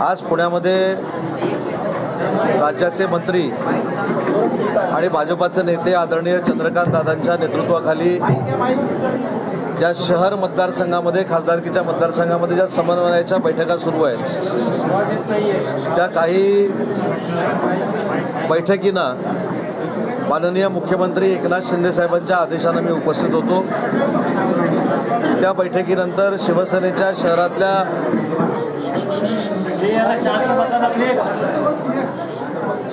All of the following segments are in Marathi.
आज पुण्यामध्ये राज्याचे मंत्री आणि भाजपाचे नेते आदरणीय चंद्रकांत दादांच्या नेतृत्वाखाली ज्या शहर मतदारसंघामध्ये खासदारकीच्या मतदारसंघामध्ये ज्या समन्वयाच्या बैठका सुरू आहेत त्या काही बैठकींना माननीय मुख्यमंत्री एकनाथ शिंदे साहेबांच्या आदेशानं मी उपस्थित होतो. त्या बैठकीनंतर शिवसेनेच्या शहरातल्या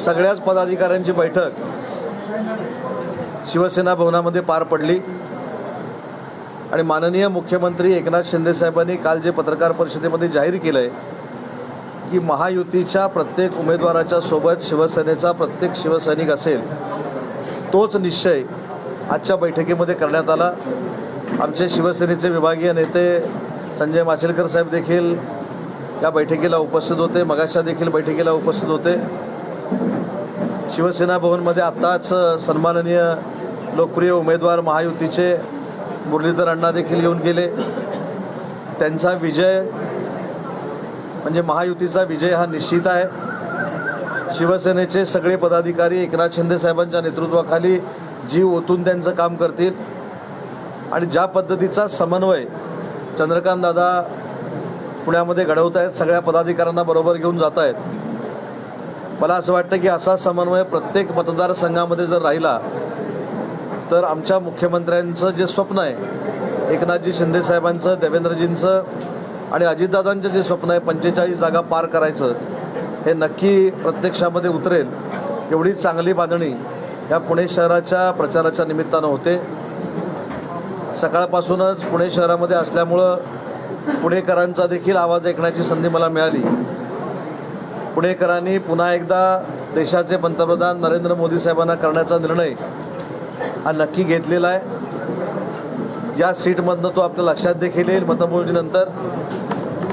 सगळ्याच पदाधिकाऱ्यांची बैठक. शिवसेना भवनामध्ये पार पडली. आणि माननीय मुख्यमंत्री एकनाथ शिंदे साहेबांनी काल जे पत्रकार परिषदेमध्ये जाहीर केलं आहे की महायुतीच्या प्रत्येक उमेदवाराच्या सोबत शिवसेनेचा प्रत्येक शिवसैनिक असेल तोच निश्चय आजच्या बैठकीमध्ये करण्यात आला. आमचे शिवसेनेचे विभागीय नेते संजय माशेलकर साहेब देखील या बैठकीला उपस्थित होते. मगाशा देखील बैठकीला उपस्थित होते. शिवसेना भवनमध्ये आत्ताच सन्माननीय लोकप्रिय उमेदवार महायुतीचे मुरलीधर अण्णा देखील येऊन गेले. त्यांचा विजय म्हणजे महायुतीचा विजय हा निश्चित आहे. शिवसेनेचे सगळे पदाधिकारी एकनाथ शिंदे साहेबांच्या नेतृत्वाखाली जीव ओतून त्यांचं काम करतील. आणि ज्या पद्धतीचा समन्वय चंद्रकांत दादा पुण्यामध्ये घडवत आहेत सगळ्या पदाधिकाऱ्यांना बरोबर घेऊन जात आहेत. मला असं वाटतं की असा समन्वय प्रत्येक मतदारसंघामध्ये जर राहिला तर आमच्या मुख्यमंत्र्यांचं जे स्वप्न आहे एकनाथजी शिंदे साहेबांचं देवेंद्रजींचं आणि अजितदादांचं जे स्वप्न आहे पंचेचाळीस जागा पार करायचं हे नक्की प्रत्यक्षामध्ये उतरेल. एवढी चांगली बांधणी या पुणे शहराच्या प्रचाराच्या निमित्तानं होते. सकाळपासूनच पुणे शहरामध्ये असल्यामुळं पुणेकरांचा देखील आवाज ऐकण्याची संधी मला मिळाली. पुणेकरांनी पुन्हा एकदा देशाचे पंतप्रधान नरेंद्र मोदी साहेबांना करण्याचा निर्णय हा नक्की घेतलेला आहे. या सीटमधनं तो आपल्या लक्षात देखील येईल मतमोजणीनंतर.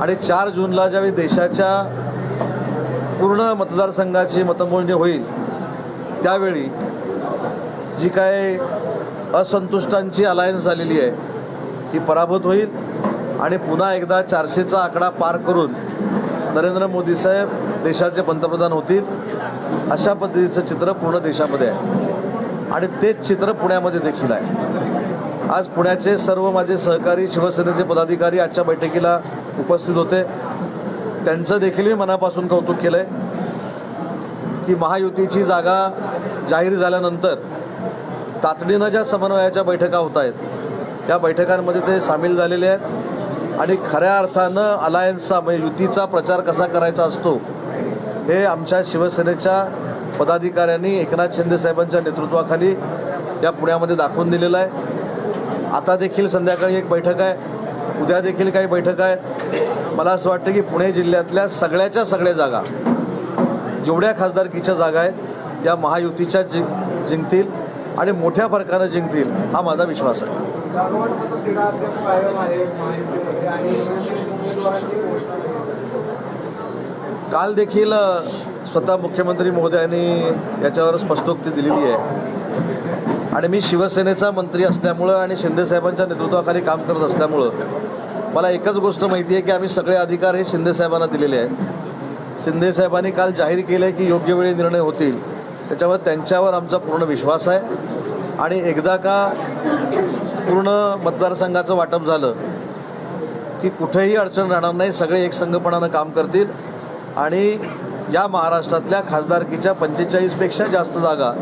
आणि चार जूनला ज्यावेळी देशाच्या पूर्ण मतदारसंघाची मतमोजणी होईल त्यावेळी जी काय असंतुष्टांची अलायन्स झालेली आहे ती पराभूत होईल. आणि पुन्हा एकदा चारशेचा आकडा पार करून नरेंद्र मोदी साहेब देशाचे पंतप्रधान होतील अशा पद्धतीचं चित्र पूर्ण देशामध्ये आहे. आणि तेच चित्र पुण्यामध्ये देखील आहे. आज पुण्याचे सर्व माझे सहकारी शिवसेनेचे पदाधिकारी आजच्या बैठकीला उपस्थित होते. त्यांचं देखील मी मनापासून कौतुक केलं आहे की महायुतीची जागा जाहीर झाल्यानंतर तातडीनं ज्या समन्वयाच्या बैठका होत आहेत त्या बैठकांमध्ये ते सामील झालेले आहेत. आणि खऱ्या अर्थानं अलायन्सचा म्हणजे युतीचा प्रचार कसा करायचा असतो हे आमच्या शिवसेनेच्या पदाधिकाऱ्यांनी एकनाथ शिंदे साहेबांच्या नेतृत्वाखाली या पुण्यामध्ये दाखवून दिलेलं आहे. आता देखील संध्याकाळी एक बैठक आहे. उद्या देखील काही बैठक आहेत. मला असं वाटतं की पुणे जिल्ह्यातल्या सगळ्याच्या सगळ्या जागा जेवढ्या खासदारकीच्या जागा आहेत या महायुतीच्या जि जिंकतील आणि मोठ्या फरकानं जिंकतील हा माझा विश्वास आहे. काल देखील स्वतः मुख्यमंत्री महोदयांनी याच्यावर स्पष्टोक्ती दिलेली आहे. आणि मी शिवसेनेचा मंत्री असल्यामुळं आणि शिंदेसाहेबांच्या नेतृत्वाखाली काम करत असल्यामुळं मला एकच गोष्ट माहिती आहे की आम्ही सगळे अधिकार हे शिंदेसाहेबांना दिलेले आहेत. शिंदेसाहेबांनी काल जाहीर केलं आहे की योग्य वेळी निर्णय होतील. त्याच्यावर त्यांच्यावर आमचा पूर्ण विश्वास आहे. आणि एकदा का पूर्ण मतदारसंघाचं वाटप झालं की कुठेही अडचण राहणार नाही सगळे एक संघपणानं काम करतील. आणि या महाराष्ट्रातल्या खासदारकीच्या पंचेचाळीसपेक्षा जास्त जागा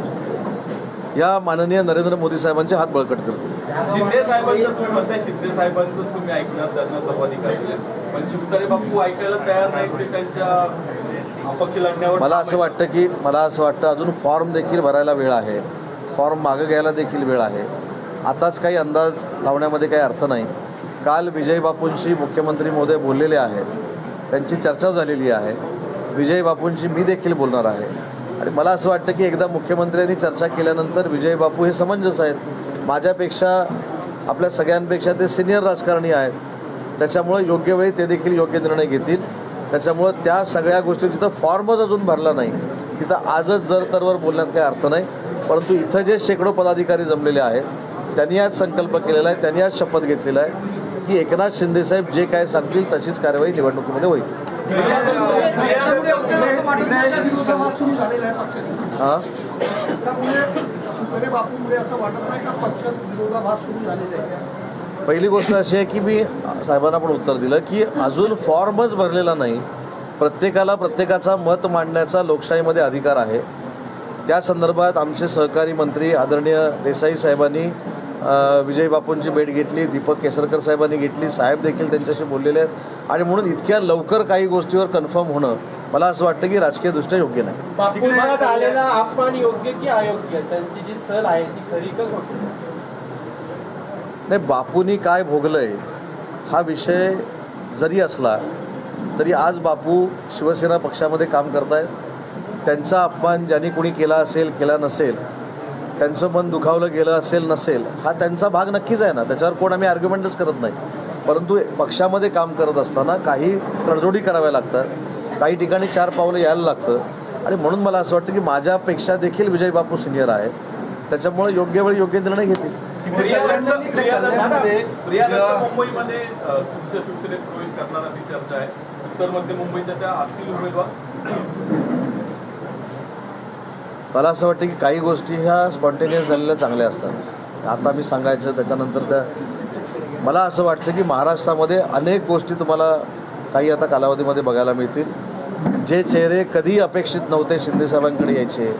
या माननीय नरेंद्र मोदी साहेबांचे हात बळकट करतील. शिंदे साहेबांचं तुम्ही म्हणताय शिंदे साहेबांचंच तुम्ही ऐकणार त्यांना सर्वाधिकार दिले. पण शिवतारे बापू ऐकायला तयार नाहीत ते त्यांच्या अपक्ष लढण्यावर मला असं वाटतं की मला असं वाटतं अजून फॉर्म देखील भरायला वेळ आहे. फॉर्म मागं घ्यायला देखील वेळ आहे. आताच काही अंदाज लावण्यामध्ये काही अर्थ नाही. काल विजय बापूंशी मुख्यमंत्री महोदय बोललेले आहेत. त्यांची चर्चा झालेली आहे. विजय बापूंशी मी देखील बोलणार आहे. आणि मला असं वाटतं की एकदा मुख्यमंत्र्यांनी चर्चा केल्यानंतर विजय बापू हे समंजस आहेत. माझ्यापेक्षा आपल्या सगळ्यांपेक्षा ते सिनियर राजकारणी आहेत. त्याच्यामुळे योग्य वेळी ते देखील योग्य निर्णय घेतील. त्याच्यामुळं त्या सगळ्या गोष्टी जिथं फॉर्मच अजून भरला नाही. तिथं आजच जर तरवर बोलण्यात काही अर्थ नाही. परंतु इथं जे शेकडो पदाधिकारी जमलेले आहेत त्यांनी आज संकल्प केलेला आहे त्यांनी आज शपथ घेतलेला आहे की एकनाथ शिंदेसाहेब जे काय सांगतील तशीच कारवाई निवडणुकीमध्ये होईल. हां? पहिली गोष्ट अशी आहे की मी साहेबांना पण उत्तर दिलं की अजून फॉर्मच भरलेला नाही. प्रत्येकाला प्रत्येकाचा मत मांडण्याचा लोकशाहीमध्ये अधिकार आहे. त्या संदर्भात आमचे सहकारी मंत्री आदरणीय देसाई साहेबांनी विजय बापूंची भेट घेतली दीपक केसरकर साहेबांनी घेतली साहेब देखील त्यांच्याशी बोललेले आहेत. आणि म्हणून इतक्या लवकर काही गोष्टीवर कन्फर्म होणं मला असं वाटतं की राजकीयदृष्ट्या योग्य नाही. योग्य की अयोग्य? त्यांची जी सल आहे ती खरी नाही बापूंनी काय भोगलंय हा विषय जरी असला तरी आज बापू शिवसेना पक्षामध्ये काम करतायत. त्यांचा अपमान ज्यांनी कोणी केला असेल केला नसेल त्यांचं मन दुखावलं गेलं असेल नसेल हा त्यांचा भाग नक्कीच आहे ना. त्याच्यावर कोण आम्ही आर्ग्युमेंटच करत नाही. परंतु पक्षामध्ये काम करत असताना काही तडजोडी कराव्या लागतात. काही ठिकाणी चार पावलं यायला लागतं. आणि म्हणून मला असं वाटतं की माझ्यापेक्षा देखील विजय बापू सिनियर आहेत. त्याच्यामुळे योग्य वेळी योग्य निर्णय घेतील. मुंबईमध्ये अ, तुमच्या शिवसेनेत प्रवेश करणार अशी चर्चा आहे. उत्तर मध्य मुंबईच्या त्या असतील उमेदवार मला असं वाटतं की काही गोष्टी ह्या स्पॉन्टेनियस झालेल्या चांगल्या असतात. आता मी सांगायचं त्याच्यानंतर त्या मला असं वाटतं की महाराष्ट्रामध्ये अनेक गोष्टी तुम्हाला काही आता कालावधीमध्ये बघायला मिळतील. जे चेहरे कधी अपेक्षित नव्हते शिंदेसाहेबांकडे यायचे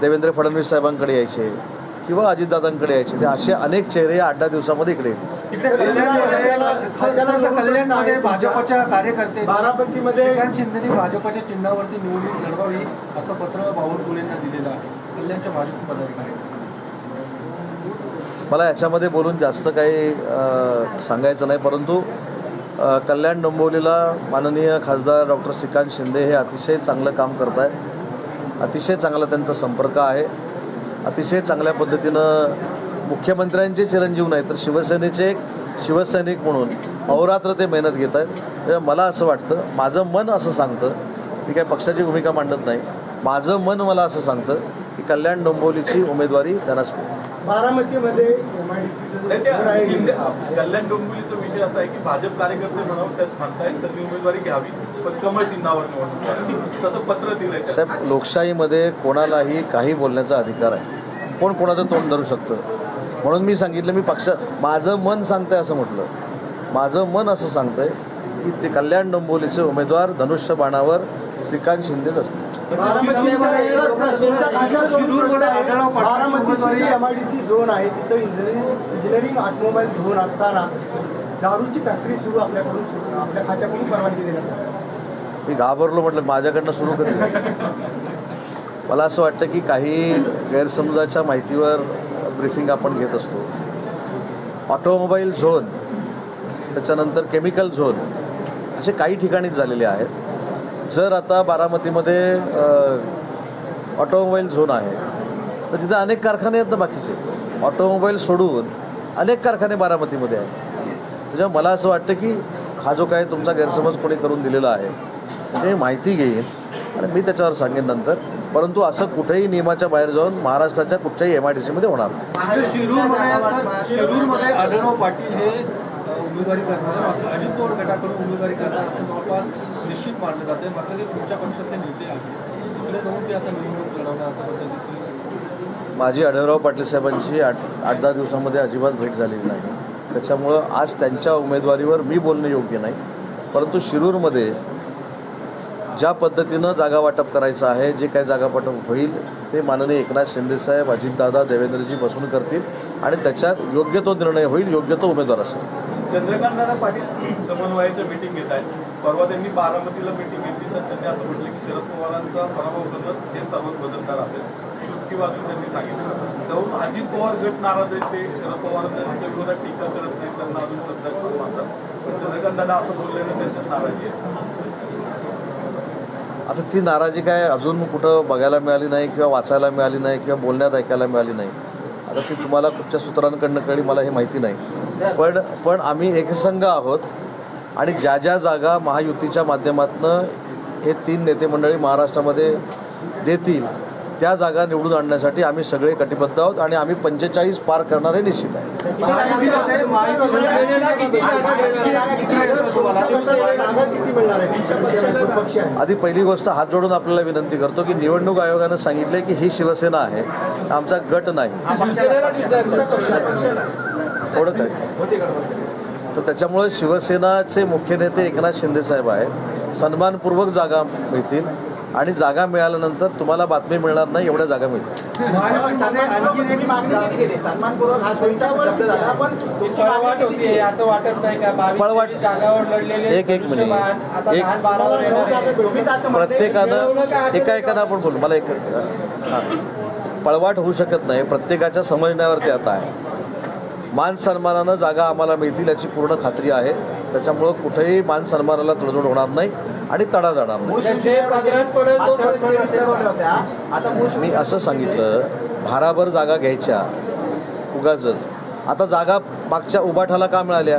देवेंद्र फडणवीस साहेबांकडे यायचे किंवा अजितदादांकडे यायचे ते असे अनेक चेहरे आठ दहा दिवसामध्ये इकडे येतील. कल्याणमध्ये भाजपच्या कार्यकर्ते शिंदेनी भाजपच्या चिन्हावरती निवडणूक लढवावी असं पत्र बावनकुळेंना दिलेलं आहे. कल्याणच्या भाजप पदाधिकारी. मला याच्यामध्ये बोलून जास्त काही सांगायचं नाही परंतु कल्याण डोंबिवलीला माननीय खासदार डॉक्टर श्रीकांत शिंदे हे अतिशय चांगलं काम करत आहेत अतिशय चांगला त्यांचा संपर्क आहे. अतिशय चांगल्या पद्धतीनं मुख्यमंत्र्यांचे चिरंजीव नाही तर शिवसेनेचे एक शिवसैनिक म्हणून अहोरात्र ते मेहनत घेत आहेत तेव्हा मला असं वाटतं माझं मन असं सांगतं मी काय पक्षाची भूमिका मांडत नाही माझं मन मला असं सांगतं की कल्याण डोंबिवलीची उमेदवारी त्यांनाच मिळेल. बारामतीमध्ये कल्याण डोंबिवलीचा विषय असा आहे की भाजप कार्यकर्ते म्हणून त्यात म्हणतायत त्यांनी उमेदवारी घ्यावी पण कमळ चिन्हावर निवडणूक. तसं पत्र दिलंय त्यात. साहेब लोकशाहीमध्ये कोणालाही काही बोलण्याचा अधिकार आहे कोण कोणाचं तोंड धरू शकतं म्हणून मी सांगितलं मी पक्ष माझं मन सांगतंय असं म्हटलं माझं मन असं सांगतंय की ते कल्याण डोंबिवलीचे उमेदवार धनुष्य बाणावर श्रीकांत शिंदेच असतील. बारामतीची झोन आहे तिथं इंजिनिअरिंग इंजिनिअरिंग ऑटोमोबाईल झोन असताना दारूची फॅक्टरी सुरू आपल्याकडून आपल्या खात्याकडून परवानगी देण्यात. मी घाबरलो म्हटलं माझ्याकडनं सुरू करेल मला असं वाटतं की काही गैरसमजाच्या माहितीवर ब्रिफिंग आपण घेत असतो. ऑटोमोबाईल झोन त्याच्यानंतर केमिकल झोन असे काही ठिकाणीच झालेले आहेत. जर आता बारामतीमध्ये ऑटोमोबाईल झोन आहे तर तिथे अनेक कारखाने आहेत ना बाकीचे. ऑटोमोबाईल सोडून अनेक कारखाने बारामतीमध्ये आहेत. त्याच्यामुळे मला असं वाटतं की हा जो काय तुमचा गैरसमज कोणी करून दिलेला आहे त्याची माहिती घेईन. आणि मी त्याच्यावर सांगेन नंतर. परंतु असं कुठेही नियमाच्या बाहेर जाऊन महाराष्ट्राच्या कुठच्याही एम आय डी सीमध्ये होणार नाही. शिरूरमध्ये असतात शिरूरमध्ये आढळराव पाटील अ, उमेदवारी करणार आहे. मात्र अजित पवार गटाकडून उमेदवारी करणार असं जवळपास निश्चित मानलं जाते मात्र ते तुमच्या पक्षातले नेते आहेत. तिकडे जाऊन ते आता निवडणूक लढवणार असं पद्धतीची माझी आढळराव पाटील साहेबांची आठ आठ दहा दिवसामध्ये अजिबात भेट झालेली नाही. त्याच्यामुळं आज त्यांच्या उमेदवारीवर मी बोलणं योग्य नाही. परंतु शिरूरमध्ये ज्या पद्धतीनं जागा वाटप करायचं आहे जे काही जागा वाटप होईल ते माननीय एकनाथ शिंदेसाहेब अजितदादा देवेंद्रजी बसून करतील आणि त्याच्यात योग्य तो निर्णय होईल योग्य तो उमेदवार असेल. चंद्रकांत दादा पाटील समन्वयाच्या मीटिंग घेत आहेत. परवा त्यांनी बारामतीला मीटिंग घेतली तर त्यांनी असं म्हटलं की शरद पवारांचा पराभव करणं हे सर्वात बदलणार असेल. चुटकी वाजून त्यांनी सांगितलं. त्यावरून अजित पवार गट नाराज आहेत ते शरद पवार त्यांच्या विरोधात टीका करत नाही त्यांना अजून श्रद्धास्थान मानतात. पण चंद्रकांत दादा असं बोलल्यानं त्यांच्यात नाराजी आहे. आता ती नाराजी काय अजून कुठं बघायला मिळाली नाही किंवा वाचायला मिळाली नाही किंवा बोलण्यात ऐकायला मिळाली नाही. आता ती तुम्हाला कुठच्या सूत्रांकडनं कळी मला हे माहिती नाही. पण पण आम्ही एकसंघ आहोत आणि ज्या ज्या जागा महायुतीच्या माध्यमातनं हे तीन नेते मंडळी महाराष्ट्रामध्ये देतील त्या जागा निवडून आणण्यासाठी आम्ही सगळे कटिबद्ध आहोत आणि आम्ही पंचेचाळीस पार करणार हे निश्चित आहे. आधी पहिली गोष्ट हात जोडून आपल्याला विनंती करतो की निवडणूक आयोगानं सांगितले की ही शिवसेना आहे. आमचा गट नाही. थोडं काय? तर त्याच्यामुळे शिवसेनाचे मुख्य नेते एकनाथ शिंदे साहेब आहेत. सन्मानपूर्वक जागा मिळतील. आणि जागा मिळाल्यानंतर तुम्हाला बातमी मिळणार नाही एवढ्या जागा मिळतील. आणखी एक एक- मिनिट. प्रत्येकानं एका एकानं आपण बोलू. मला एक पळवाट होऊ शकत नाही. प्रत्येकाच्या समजण्यावरती आता आहे. मान सन्मानानं जागा आम्हाला मिळतील याची पूर्ण खात्री आहे. त्याच्यामुळं कुठेही मान सन्मानाला तडजोड होणार नाही आणि तडा जाणार नाही. मी असं सांगितलं भाराभर जागा घ्यायच्या उगाच आता जागा मागच्या उभाठाला का मिळाल्या?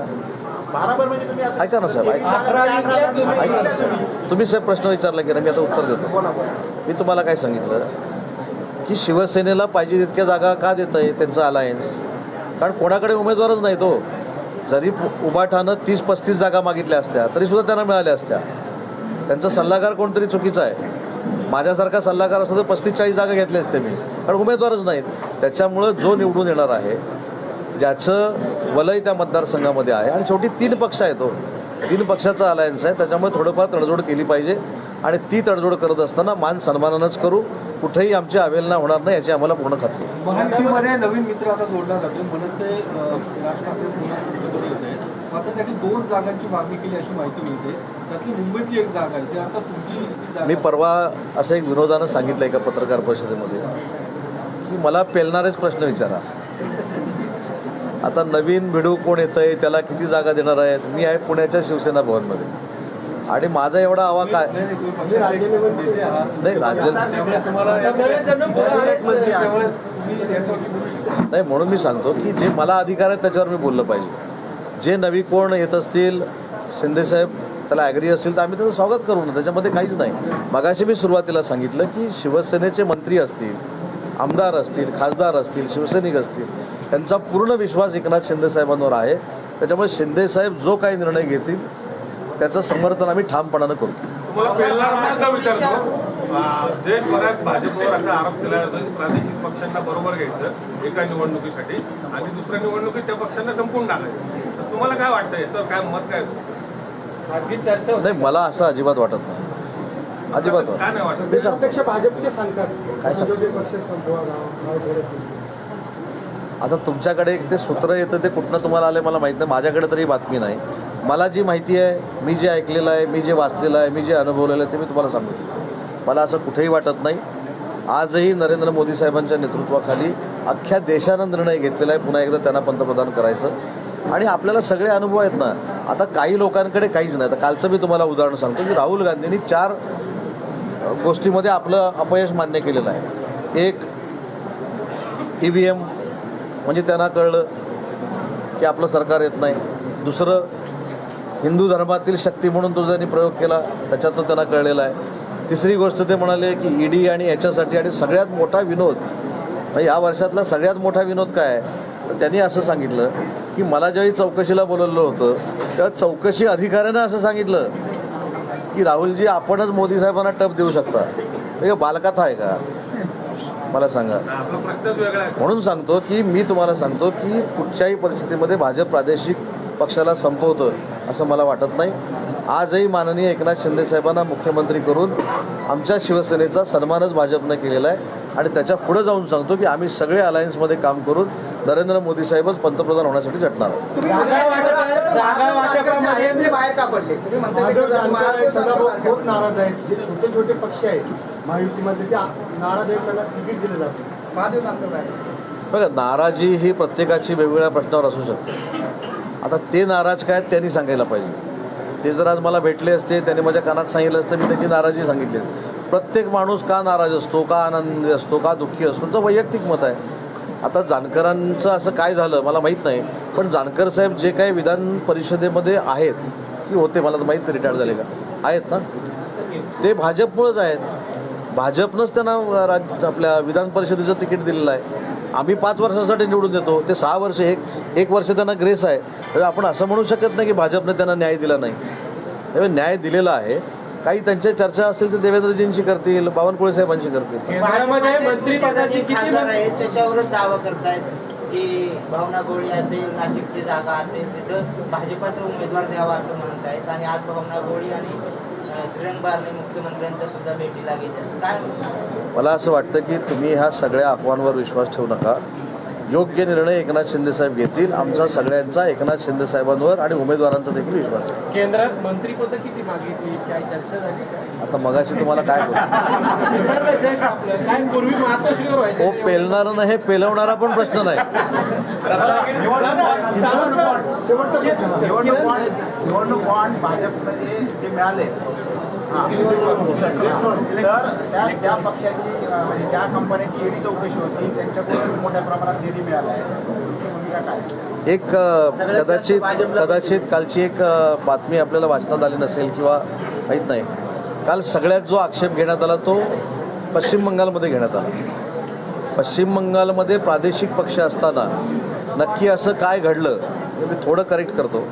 ऐका ना साहेब. ऐका. ना साहेब. तुम्ही. साहेब प्रश्न विचारला की ना मी आता उत्तर देतो. मी तुम्हाला काय सांगितलं? की शिवसेनेला पाहिजे तितक्या जागा का देत आहे त्यांचं अलायन्स कारण कोणाकडे उमेदवारच नाही तो. जरी उभाठानं तीस पस्तीस जागा मागितल्या असत्या तरीसुद्धा त्यांना मिळाल्या असत्या. त्यांचा सल्लागार कोणतरी चुकीचा आहे. माझ्यासारखा सल्लागार असं तर पस्तीस चाळीस जागा घेतल्या असते मी. कारण उमेदवारच नाहीत. त्याच्यामुळं जो निवडून येणार आहे ज्याचं वलय त्या मतदारसंघामध्ये आहे. आणि शेवटी तीन पक्ष आहेत तो तीन पक्षाचा अलायन्स आहे. त्याच्यामुळे थोडंफार तडजोड केली पाहिजे. आणि ती तडजोड करत असताना मान सन्मानानंच करू. कुठेही आमची अवेलना होणार नाही याची आम्हाला पूर्ण खात्री. महायुतीमध्ये नवीन मित्र आता जोडला जातो. मनसे राज ठाकरे पुन्हा येत आहेत. त्यांनी दोन जागांची मागणी केली अशी माहिती मिळते. त्यातली मुंबईतली एक जागा आहे. ती आता तुमची मी परवा असं एक विनोदानं सांगितलं एका पत्रकार परिषदेमध्ये की मला पेलणारेच प्रश्न विचारा. आता नवीन भिडू कोण येतं आहे त्याला किती जागा देणार आहेत? मी आहे पुण्याच्या शिवसेना भवनमध्ये. आणि माझा एवढा आवा काय? नाही, राज्य. नाही म्हणून मी सांगतो की जे मला अधिकार आहेत त्याच्यावर मी बोललं पाहिजे. जे नवी कोण येत असतील शिंदेसाहेब त्याला ॲग्री असतील तर आम्ही त्याचं स्वागत करू ना. त्याच्यामध्ये काहीच नाही. मगाशी मी सुरुवातीला सांगितलं की शिवसेनेचे मंत्री असतील आमदार असतील खासदार असतील शिवसैनिक असतील त्यांचा पूर्ण विश्वास एकनाथ शिंदेसाहेबांवर आहे. त्याच्यामुळे शिंदेसाहेब जो काही निर्णय घेतील त्याचं समर्थन आम्ही ठामपणानं करू. देशभरात भाजपवर असा आरोप केला जातो की प्रादेशिक पक्षांना बरोबर घ्यायचं एका निवडणुकीसाठी आणि दुसऱ्या निवडणुकीत त्या पक्षांना संपून टाकायचं. तर तुम्हाला काय वाटतं? याचं काय मत काय? खासगी चर्चा होती. नाही मला असं अजिबात वाटत नाही. अजिबात काय नाही वाटत? देशाध्यक्ष भाजपचे सांगतात. काय पक्ष. आता तुमच्याकडे एक ते सूत्र येतं ते कुठनं तुम्हाला आलं मला माहीत नाही. माझ्याकडे तरी बातमी नाही. मला जी माहिती आहे मी जे ऐकलेलं आहे मी जे वाचलेलं आहे मी जे अनुभवलेलं आहे ते मी तुम्हाला सांगितलं मला असं कुठेही वाटत नाही. आजही नरेंद्र मोदी साहेबांच्या नेतृत्वाखाली अख्ख्या देशानं निर्णय घेतलेला आहे. पुन्हा एकदा त्यांना पंतप्रधान करायचं. आणि आपल्याला सगळे अनुभव आहेत ना. आता काही लोकांकडे काहीच नाही. आता कालचं मी तुम्हाला उदाहरण सांगतो की राहुल गांधींनी चार गोष्टीमध्ये आपलं अपयश मान्य केलेलं आहे. एक ई व्ही एम म्हणजे त्यांना कळलं की आपलं सरकार येत नाही. दुसरं हिंदू धर्मातील शक्ती म्हणून तो ज्यांनी प्रयोग केला त्याच्यातून त्यांना कळलेला आहे. तिसरी गोष्ट ते म्हणाले की ईडी आणि याच्यासाठी आणि सगळ्यात मोठा विनोद म्हणजे या वर्षातला सगळ्यात मोठा विनोद काय आहे? त्यांनी असं सांगितलं की मला ज्यावेळी चौकशीला बोलवलं होतं तेव्हा चौकशी अधिकाऱ्यानं असं सांगितलं की राहुलजी आपणच मोदी साहेबांना टप देऊ शकता. हे बालकाथा आहे का? मला सांगा. म्हणून सांगतो की मी तुम्हाला सांगतो की कुठच्याही परिस्थितीमध्ये भाजप प्रादेशिक पक्षाला संपवतं. असं मला वाटत नाही. आजही माननीय एकनाथ शिंदे साहेबांना मुख्यमंत्री करून आमच्या शिवसेनेचा सन्मानच भाजपनं केलेला आहे. आणि त्याच्या पुढे जाऊन सांगतो की आम्ही सगळे अलायन्समध्ये काम करून नरेंद्र मोदी साहेबच पंतप्रधान होण्यासाठी झटणार छोटे छोटे पक्ष आहेत ते नाराज आहेत त्यांना तिकीट दिलं जातं बघा नाराजी ही प्रत्येकाची वेगवेगळ्या प्रश्नावर असू शकते. आता ते नाराज काय आहेत त्यांनी सांगायला पाहिजे. ते जर आज मला भेटले असते त्यांनी माझ्या कानात सांगितलं असतं मी त्यांची नाराजी सांगितली प्रत्येक माणूस का नाराज असतो का आनंदी असतो का दुःखी असतो त्याचं वैयक्तिक मत आहे. आता जानकरांचं असं काय झालं मला माहीत नाही पण जानकर साहेब जे काही विधान परिषदेमध्ये आहेत की होते मला तर माहीत रिटायर झाले का? आहेत ना? ते भाजपमुळंच आहेत. भाजपनंच त्यांना राज आपल्या विधान परिषदेचं तिकीट दिलेलं आहे. आम्ही पाच वर्षासाठी निवडून देतो. ते सहा वर्ष एक एक वर्ष त्यांना ग्रेस आहे. तर आपण असं म्हणू शकत नाही की भाजपने त्यांना न्याय दिला नाही. त्यामुळे न्याय दिलेला आहे. काही त्यांच्या चर्चा असेल तर देवेंद्रजींशी करतील बावनकुळे साहेबांशी करतील. केंद्रामध्ये मंत्रिपदाची किती खासदार मंत्री- आहेत त्याच्यावरच दावा करतायत की भावना गोळी असेल नाशिकची जागा असेल तिथं भाजपाचा उमेदवार द्यावा असं म्हणत आहेत आणि आज भावना गोळी आणि श्रीरंग बारणे मुख्यमंत्र्यांच्या सुद्धा भेटीला गेल्या काय मला असं वाटतं की तुम्ही ह्या सगळ्या अफवांवर विश्वास ठेवू नका. योग्य निर्णय एकनाथ शिंदे साहेब घेतील. आमचा सगळ्यांचा एकनाथ शिंदे साहेबांवर आणि उमेदवारांचा देखील विश्वास आहे. केंद्रात मंत्रिपद किती मागितली? काय चर्चा झाली आता मगाशी तुम्हाला काय हो पेलणारा नाही पेलवणारा पण प्रश्न नाही. शेवटचा प्रश्न निवडणूक बॉन्ड भाजपमध्ये जे मिळाले. तर त्या त्या पक्षाची म्हणजे त्या कंपन्याची ईडी चौकशी होती. त्यांच्याकडून मोठ्या प्रमाणात निधी मिळाला आहे. एक कदाचित कदाचित कालची एक बातमी आपल्याला वाचण्यात आली नसेल किंवा माहीत नाही. काल सगळ्यात जो आक्षेप घेण्यात आला तो पश्चिम बंगालमध्ये घेण्यात आला. पश्चिम बंगालमध्ये प्रादेशिक पक्ष असताना नक्की असं काय घडलं मी थोडं करेक्ट करतो.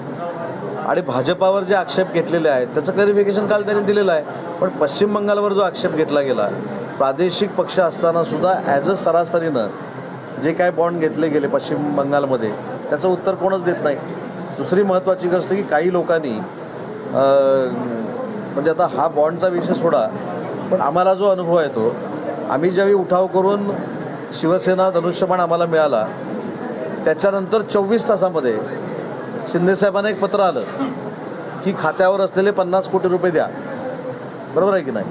आणि भाजपावर जे आक्षेप घेतलेले आहेत त्याचं क्लॅरिफिकेशन काल त्यांनी दिलेलं आहे. पण पश्चिम बंगालवर जो आक्षेप घेतला गेला प्रादेशिक पक्ष असताना सुद्धा ॲज अ सरासरीनं जे काय बॉन्ड घेतले गेले पश्चिम बंगालमध्ये त्याचं उत्तर कोणच देत नाही. दुसरी महत्त्वाची गोष्ट की काही लोकांनी म्हणजे आता हा बॉन्डचा विषय सोडा पण आम्हाला जो अनुभव येतो आम्ही ज्यावेळी उठाव करून शिवसेना धनुष्यबाण आम्हाला मिळाला त्याच्यानंतर चोवीस तासामध्ये शिंदेसाहेबांना एक पत्र आलं की खात्यावर असलेले पन्नास कोटी रुपये द्या. बरोबर आहे की नाही?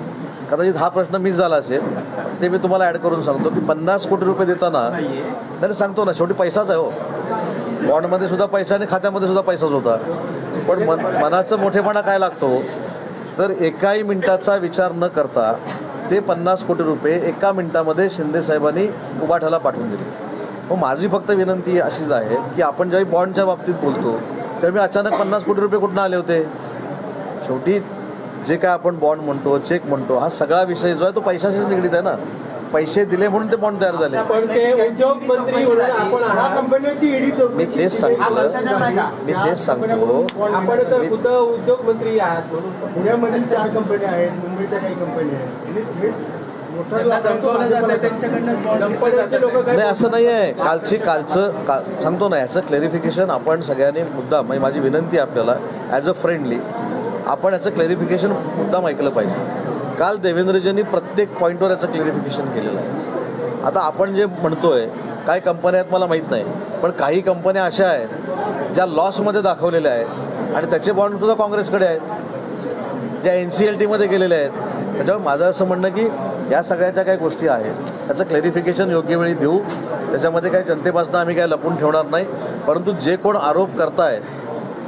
कदाचित हा प्रश्न मिस झाला असेल ते मी तुम्हाला ॲड करून सांगतो की पन्नास कोटी रुपये देताना नाही सांगतो ना शेवटी पैसाच आहे हो. बॉन्डमध्ये सुद्धा पैसा आणि खात्यामध्ये सुद्धा पैसाच होता. पण मन मनाचं मोठेपणा काय लागतो? तर एकाही मिनिटाचा विचार न करता ते पन्नास कोटी रुपये एका मिनिटामध्ये शिंदे साहेबांनी उभाठाला पाठवून दिले. मग माझी फक्त विनंती अशीच आहे की आपण ज्यावेळी बॉन्डच्या बाबतीत बोलतो त्यावेळी मी अचानक पन्नास कोटी रुपये कुठून आले होते? शेवटी जे काय आपण बॉन्ड म्हणतो चेक म्हणतो हा सगळा विषय जो आहे तो पैशाशीच निगडीत आहे ना. पैसे दिले म्हणून ते बॉन्ड तयार झाले. पण ते उद्योग मंत्री म्हणून आपण या आहात. कंपन्याची ईडी चौकशी मी तेच सांगितलं मी तेच सांगतो. आपण तर खुद्द उद्योग मंत्री आहात म्हणून. पुण्यामधील चार कंपन्या आहेत मुंबईच्या काही कंपन्या आहेत. नाही असं नाही आहे कालची कालचं का सांगतो ना याचं क्लॅरिफिकेशन आपण सगळ्यांनी मुद्दाम म्हणजे माझी विनंती आहे आपल्याला ॲज अ फ्रेंडली आपण याचं क्लॅरिफिकेशन मुद्दाम ऐकलं पाहिजे. काल देवेंद्रजींनी प्रत्येक पॉईंटवर याचं क्लॅरिफिकेशन केलेलं आहे. आता आपण जे म्हणतोय काय कंपन्या आहेत मला माहीत नाही पण काही कंपन्या अशा आहेत ज्या लॉसमध्ये दाखवलेल्या आहेत आणि त्याचे बॉन्डसुद्धा काँग्रेसकडे आहेत ज्या एन सी एल टीमध्ये गेलेल्या आहेत. त्याच्यामुळे माझं असं म्हणणं की या सगळ्याच्या काही गोष्टी आहेत. त्याचं क्लॅरिफिकेशन योग्य वेळी देऊ. त्याच्यामध्ये काही जनतेपासून आम्ही काही लपून ठेवणार नाही. परंतु जे कोण आरोप करतायत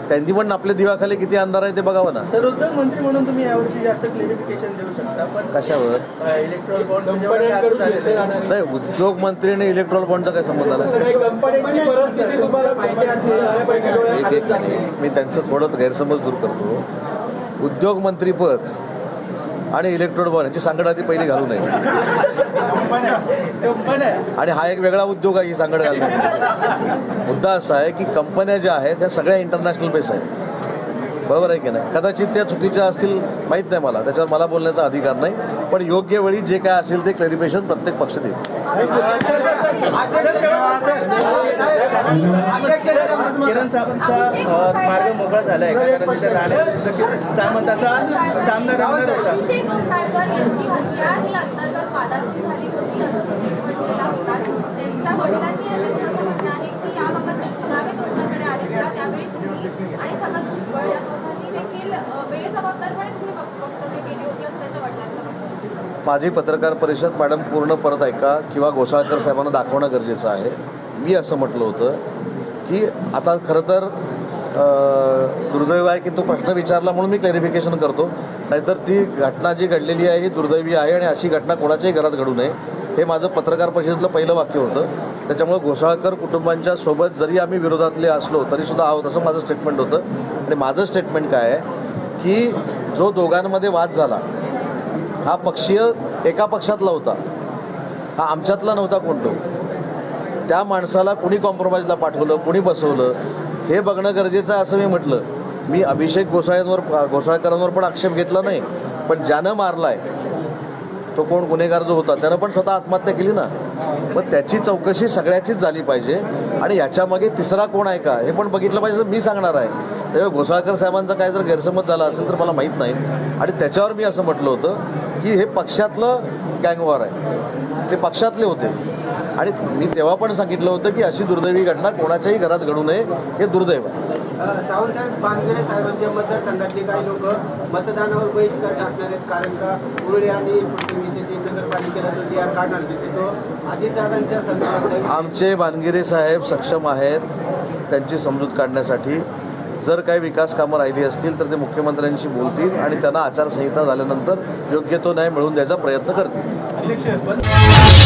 त्यांनी पण आपल्या दिवाखाली किती अंधार आहे ते बघावं ना. सर उद्योग मंत्री म्हणून तुम्ही यावरती जास्त क्लेरिफिकेशन देऊ शकता पण कशावर? इलेक्ट्रॉनिक बॉन्ड नाही उद्योग मंत्री आणि इलेक्ट्रॉल बॉन्डचा काय संबंध आला मी त्यांचं थोडं गैरसमज दूर करतो. उद्योग मंत्रीपद आणि इलेक्ट्रोड वन याची सांगड आधी पहिली घालू नये. आणि हा एक वेगळा उद्योग आहे ही सांगड घालणे. मुद्दा असा आहे की कंपन्या ज्या आहेत त्या सगळ्या इंटरनॅशनल बेस आहेत. बरोबर आहे की नाही? कदाचित त्या चुकीच्या असतील माहीत नाही मला. त्याच्यावर मला बोलण्याचा अधिकार नाही. पण योग्य वेळी जे काय असेल ते क्लॅरिफिकेशन प्रत्येक पक्ष देईल. किरण मार्ग मोकळा झाला आहे सामंताचा सामना होता माझी पत्रकार परिषद मॅडम पूर्ण परत ऐका किंवा घोसाळकर साहेबांना दाखवणं गरजेचं आहे. मी असं म्हटलं होतं की आता खरं तर दुर्दैव आहे की तो प्रश्न विचारला म्हणून मी क्लॅरिफिकेशन करतो. नाहीतर ती घटना जी घडलेली आहे ही दुर्दैवी आहे आणि अशी घटना कोणाच्याही घरात घडू नये. हे माझं पत्रकार परिषदेतलं पहिलं वाक्य होतं. त्याच्यामुळे घोसाळकर कुटुंबांच्या सोबत जरी आम्ही विरोधातले असलो तरीसुद्धा आहोत असं माझं स्टेटमेंट होतं. आणि माझं स्टेटमेंट काय आहे? की जो दोघांमध्ये वाद झाला हा पक्षीय एका पक्षातला होता. हा आमच्यातला नव्हता कोणतो त्या माणसाला कुणी कॉम्प्रोमाइजला पाठवलं कुणी बसवलं? हे बघणं गरजेचं आहे असं मी म्हटलं. मी अभिषेक घोसाळ्यांवर घोसाळकरांवर पण आक्षेप घेतला नाही. पण ज्यानं मारलाय तो कोण गुन्हेगार जो होता त्यानं पण स्वतः आत्महत्या केली ना. मग त्याची चौकशी सगळ्याचीच झाली पाहिजे. आणि याच्यामागे तिसरा कोण आहे का हे पण बघितलं पाहिजे तर मी सांगणार आहे. तेव्हा घोसाळकर साहेबांचा काय जर गैरसमज झाला असेल तर मला माहीत नाही. आणि त्याच्यावर मी असं म्हटलं होतं की हे पक्षातलं गँगवार आहे. ते पक्षातले होते. आणि मी तेव्हा पण सांगितलं होतं की अशी दुर्दैवी घटना कोणाच्याही घरात घडू नये हे दुर्दैव आहे. सावंतसाहेब बांगरे साहेबांच्या मतदारसंघातले काही लोक मतदानावर बहिष्कार टाकणार आहेत. कारण का? उरळे आणि ते नगरपालिकेला जो जी आर काढणार होते तो अजितदादांच्या संदर्भात आमचे बानगिरे साहेब सक्षम आहेत त्यांची समजूत काढण्यासाठी. जर काही विकास कामं राहिली असतील तर ते मुख्यमंत्र्यांशी बोलतील आणि त्यांना आचारसंहिता झाल्यानंतर योग्य तो न्याय मिळवून द्यायचा प्रयत्न करतील.